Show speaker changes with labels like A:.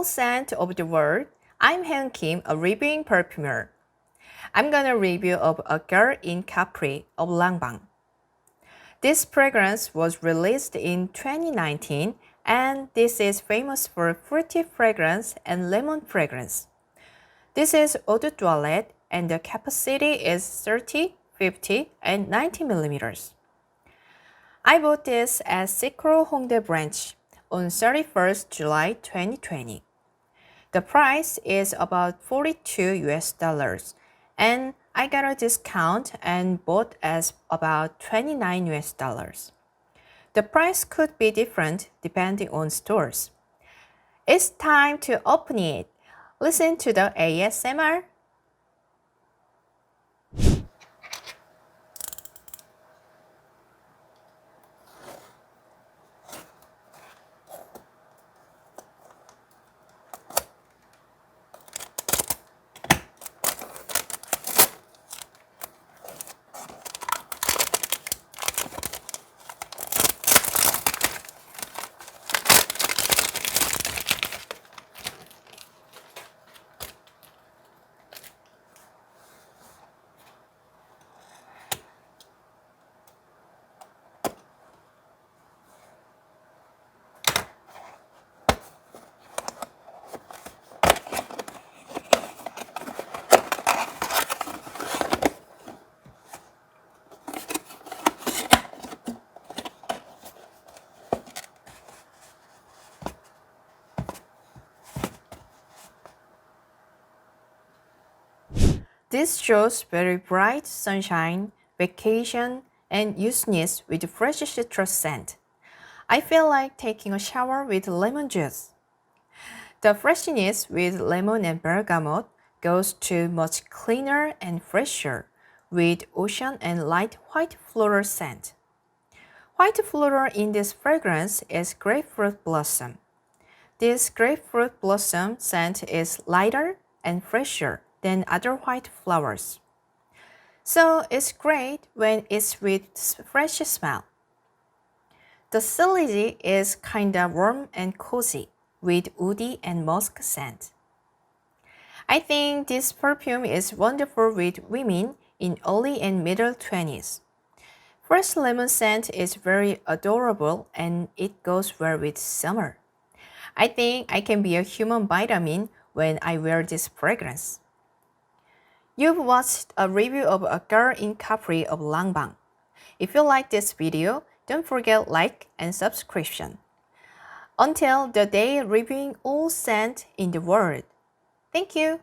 A: all scent of the world. I'm Han Kim, a reviewing perfumer. I'm gonna review of A Girl in Capri of Langbang. This fragrance was released in 2019 and this is famous for fruity fragrance and lemon fragrance. This is eau de toilette and the capacity is 30, 50, and 90 millimeters. I bought this at Sikro Hongdae branch on 31st July 2020. The price is about 42 US dollars and I got a discount and bought as about 29 US dollars. The price could be different depending on stores. It's time to open it. Listen to the ASMR. This shows very bright sunshine, vacation, and useness with fresh citrus scent. I feel like taking a shower with lemon juice. The freshness with lemon and bergamot goes to much cleaner and fresher with ocean and light white floral scent. White floral in this fragrance is grapefruit blossom. This grapefruit blossom scent is lighter and fresher than other white flowers. So it's great when it's with fresh smell. The ciligy is kinda warm and cozy with woody and musk scent. I think this perfume is wonderful with women in early and middle 20s. Fresh lemon scent is very adorable and it goes well with summer. I think I can be a human vitamin when I wear this fragrance. You've watched a review of A Girl in Capri of Langbang. If you like this video, don't forget like and subscription. Until the day reviewing all scent in the world. Thank you.